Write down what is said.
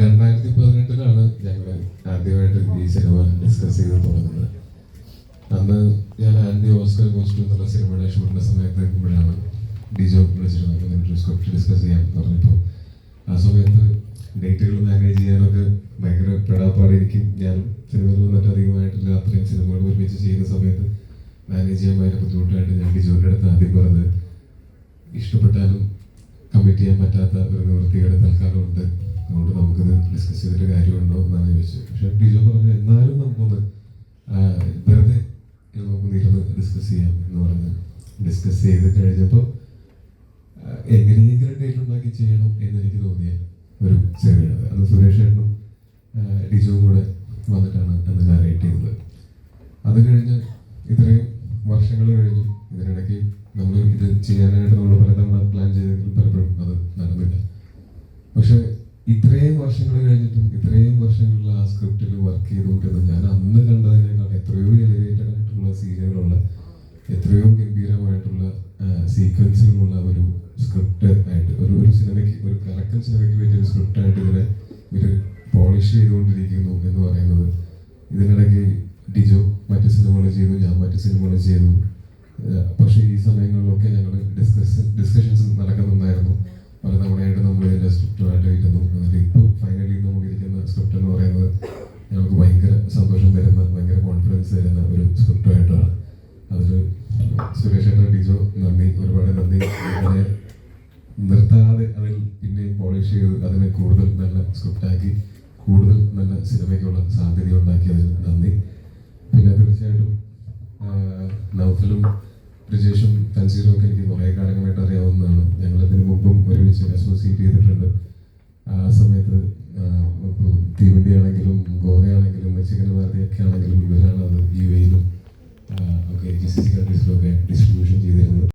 രണ്ടായിരത്തി പതിനെട്ടിലാണ് ഞങ്ങൾ ആദ്യമായിട്ട് ഈ സിനിമ ഡിസ്കസ് ചെയ്ത് തുടങ്ങുന്നത്. അന്ന് ഞാൻ ആൻഡി ഓസ്കർ കോസ്റ്റ് എന്നുള്ള സിനിമയുടെ ഷൂട്ടിന്റെ സമയത്ത് നിൽക്കുമ്പോഴാണ് ഡിജോ വിളിച്ചിരുന്നത് സ്ക്രിപ്റ്റ് ഡിസ്കസ് ചെയ്യാൻ പറഞ്ഞപ്പോൾ. ആ സമയത്ത് ഡേറ്റുകൾ മാനേജ് ചെയ്യാനൊക്കെ ഭയങ്കര പെടാപ്പാടിരിക്കും ഞാൻ സിനിമയിൽ വന്നിട്ട് അധികമായിട്ടില്ല. അത്രയും സിനിമകൾ ഒരുമിച്ച് ചെയ്യുന്ന സമയത്ത് മാനേജ് ചെയ്യാൻ ഭയങ്കര ബുദ്ധിമുട്ടായിട്ട് ഞാൻ ഡിജോയുടെ അടുത്ത് ആദ്യം പറഞ്ഞത് ഇഷ്ടപ്പെട്ടാലും കമ്മിറ്റ് ചെയ്യാൻ പറ്റാത്ത ഒരു നിവൃത്തിയുടെ തൽക്കാലം ഉണ്ട്. അതുകൊണ്ട് നമുക്കിത് ഡിസ്കസ് ചെയ്തിട്ട് കാര്യമുണ്ടോ എന്നാണ് ചോദിച്ചത്. പക്ഷെ ടീച്ചർ പറഞ്ഞു എന്നാലും നമുക്കൊന്ന് വെറുതെ നമുക്ക് നമുക്കൊന്ന് ഇരുന്ന് ഡിസ്കസ് ചെയ്യാം എന്ന് പറഞ്ഞ് ഡിസ്കസ് ചെയ്ത് കഴിഞ്ഞപ്പോൾ എങ്ങനെയെങ്കിലും ഡേറ്റ് ഉണ്ടാക്കി ചെയ്യണം എന്നെനിക്ക് തോന്നിയ ഒരു സെമിനാർ അത് സുരേഷ് ഏട്ടനും ഡിജുവും കൂടെ വന്നിട്ടാണ് അന്ന് നാരേറ്റ് ചെയ്തത്. അത് കഴിഞ്ഞ് ഇത്രയും വർഷങ്ങൾ കഴിഞ്ഞു ഇതിനിടയ്ക്ക് നമ്മൾ ഇത് ചെയ്യാനായിട്ട് നമ്മൾ പലതവണ പ്ലാൻ ചെയ്തെങ്കിലും പലപ്പോഴും അത് നടന്നില്ല പക്ഷെ ഇത്രയും വർഷങ്ങൾ കഴിഞ്ഞിട്ടും ഇത്രയും വർഷങ്ങളിൽ ആ സ്ക്രിപ്റ്റിൽ വർക്ക് ചെയ്തുകൊണ്ടിരുന്ന ഞാൻ അന്ന് കണ്ടതിനേക്കാൾ എത്രയോ എലിവേറ്റഡ് ആയിട്ടുള്ള സീനുകളുള്ള എത്രയോ ഗംഭീരമായിട്ടുള്ള സീക്വൻസുകളുള്ള ഒരു സ്ക്രിപ്റ്റ് ആയിട്ട് ഒരു ഒരു സിനിമയ്ക്ക് ഒരു കറക്റ്റൻ സിനിമയ്ക്ക് വേണ്ടി ഒരു സ്ക്രിപ്റ്റായിട്ട് ഇതിനെ ഇവർ പോളിഷ് ചെയ്തുകൊണ്ടിരിക്കുന്നു എന്ന് പറയുന്നത്. ഇതിനിടയ്ക്ക് ഡിജോ മറ്റ് സിനിമകൾ ചെയ്തു ഞാൻ മറ്റ് സിനിമകൾ ചെയ്തു. പക്ഷേ ഈ സമയങ്ങളിലൊക്കെ ഞങ്ങൾ സന്തോഷം തരുന്ന ഭയങ്കര കോൺഫിഡൻസ് തരുന്ന ഒരു സ്ക്രിപ്റ്റായിട്ടാണ് അതിൽ സുരേഷ് ഏട്ടൻ ഡിജോ നന്ദി ഒരുപാട് നന്ദി. അതിനെ നിർത്താതെ അതിൽ പിന്നെയും പോളിഷ് ചെയ്ത് അതിനെ കൂടുതൽ നല്ല സ്ക്രിപ്റ്റാക്കി കൂടുതൽ നല്ല സിനിമയ്ക്കുള്ള സാധ്യത ഉണ്ടാക്കി ഉണ്ടാക്കിയതിന് നന്ദി. പിന്നെ തീർച്ചയായിട്ടും നൗഫലും ബ്രിജേഷും തൻസീറും ഒക്കെ എനിക്ക് കുറേ കാലങ്ങളായിട്ട് അറിയാവുന്നതാണ്. ഞങ്ങൾ ഇതിനു മുമ്പും ഒരുമിച്ച് അസോസിയേറ്റ് ചെയ്തിട്ടുണ്ട്. ആ സമയത്ത് ആഹ്, ഇപ്പോൾ തീവണ്ടി ആണെങ്കിലും ഗോവയാണെങ്കിലും മെക്സിക്കൻ ഭാരതിയൊക്കെ ആണെങ്കിലും ഇവരാണ് അത് യു എയിലും ഒക്കെ ജി സി സി കൺട്രീസിലും